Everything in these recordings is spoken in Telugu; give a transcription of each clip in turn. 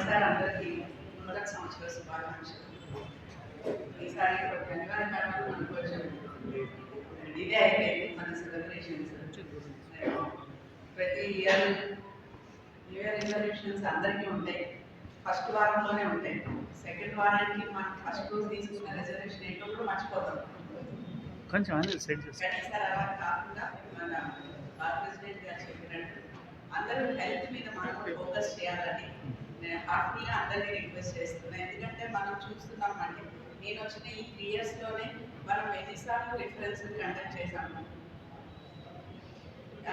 మరోసారి అందరికీ. మొదటి సంవత్సర శుభాకాంక్షలు. ఈసారి జనవరి కాలంలో మనకు కొంచెం ఇదే అయిపోయింది మన సెలబ్రేషన్స్ ప్రతి ఇయర్ న్యూ ఇయర్ రిజల్యూషన్స్ అందరికీ ఉంటాయి. ఫస్ట్ వారంలోనే ఉంటాయి. సెకండ్ వారానికి మనం ఫస్ట్ రోజు తీసుకున్న రిజర్వేషన్ ఏంటో కూడా మర్చిపోతాం. కొంచెం అలా కాకుండా మన ప్రెసిడెంట్ గారు చెప్పినట్టు అందరూ హెల్త్ మీద మనం ఫోకస్ చేయాలని నేను హార్ట్ఫుల్గా అందరినీ రిక్వెస్ట్ చేస్తున్నాను ఎందుకంటే మనం చూస్తున్నాం నేను వచ్చిన ఈ త్రీ ఇయర్స్లోనే మనం ఎన్నిసార్లు రిఫరెన్స్ కండక్ట్ చేశాము.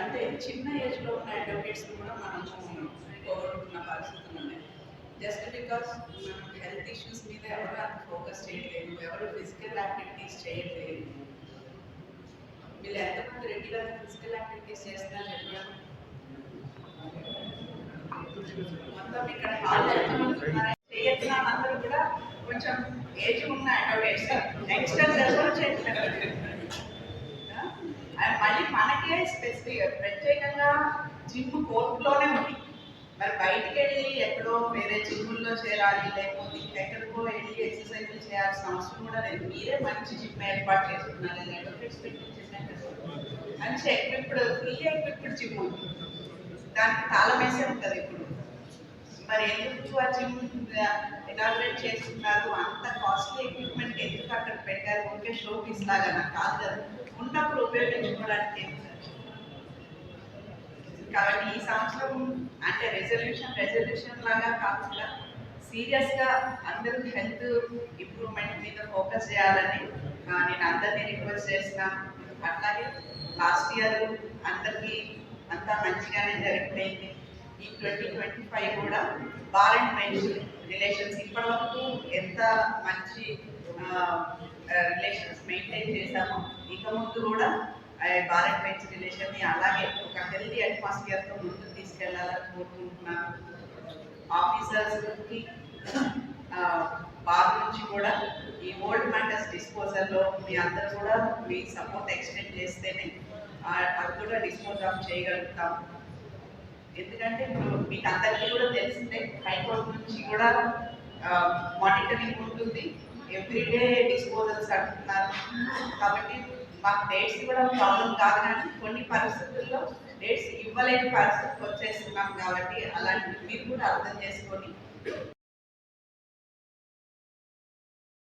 అంటే చిన్న ఏజ్లో ఉన్న అడ్వకేట్స్ని కూడా మనం పోగొట్టుకున్న పరిస్థితులు ఉన్నాయి. జస్ట్ బికాస్ మనం హెల్త్ ఇష్యూస్ మీద ఎవరు అంత ఫోకస్ చేయట్లేదు ఎవరు ఫిజికల్ యాక్టివిటీస్ చేయట్లేదు. వీళ్ళు ఎంతమంది రెగ్యులర్ ఫిజికల్ యాక్టివిటీస్ చేస్తున్నారు చెప్పడం. అందరూ కూడా కొంచెం ఏజ్ ఉన్న అడ్వకేట్స్ యంగ్స్టర్స్ ఎవరు మళ్ళీ మనకే స్పెసిఫిక్ ప్రత్యేకంగా జిమ్ కోర్టులోనే ఉంది మరి బయటికి వెళ్ళి ఎక్కడో వేరే జిమ్ముల్లో చేరాలి లేకపోతే ఎక్కడికో వెళ్ళి ఎక్సర్సైజ్ చేయాల్సిన అవసరం కూడా లేదు మీరే మంచి జిమ్ ఏర్పాటు చేసుకున్నారు అడ్వకేట్స్ మంచి ఎక్విప్డ్ ఫుల్లీ ఎక్విప్డ్ జిమ్ ఉంది దానికి తాళం వేసే ఉంటుంది ఇప్పుడు. మరి ఎందుకు ఆ జిమ్ ఇనాగ్రేట్ చేస్తున్నారు? అంత కాస్ట్లీ ఎక్విప్మెంట్ ఎందుకు అక్కడ పెట్టారు? ఓకే షో పీస్ లాగా నాకు కాదు కదా. ఉన్నప్పుడు ఉపయోగించుకోవడానికి కాబట్టి ఈ సంవత్సరం అంటే రెజల్యూషన్ రెజల్యూషన్ లాగా కాకుండా సీరియస్గా అందరూ హెల్త్ ఇంప్రూవ్మెంట్ మీద ఫోకస్ చేయాలని నేను అందరినీ రిక్వెస్ట్ చేస్తున్నాను అట్లాగే లాస్ట్ ఇయర్ అందరికీ అంతా మంచిగానే జరిగిపోయింది ఈ ట్వంటీ ట్వంటీ ఫైవ్ కూడా బాల్ అండ్ బెంచ్ రిలేషన్స్ ఇప్పటివరకు ఎంత మంచి రిలేషన్స్ మెయింటైన్ చేశామో ఇక ముందు కూడా బార్ అండ్ బెంచ్ రిలేషన్ని అలాగే ఒక హెల్దీ అట్మాస్ఫియర్తో ముందుకు తీసుకెళ్ళాలని కోరుకుంటున్నాను. ఆఫీసర్స్కి బార్ నుంచి కూడా ఈ ఓల్డ్ మ్యాటర్స్ డిస్పోజల్లో మీ అందరూ కూడా మీ సపోర్ట్ ఎక్స్టెండ్ చేస్తేనే అది కూడా డిస్పోజ్ ఆఫ్ చేయగలుగుతాం. ఎందుకంటే ఇప్పుడు మీకు అందరికీ కూడా తెలిసిందే హైకోర్టు నుంచి కూడా మానిటరింగ్ ఉంటుంది. ఎవ్రీడే డిస్పోజల్స్ అంటున్నారు. కాబట్టి మాకు డేట్స్ కూడా ప్రాబ్లం కాదు కానీ కొన్ని పరిస్థితుల్లో డేట్స్ ఇవ్వలేని పరిస్థితికి వచ్చేస్తున్నాం కాబట్టి అలాంటి మీరు కూడా అర్థం చేసుకొని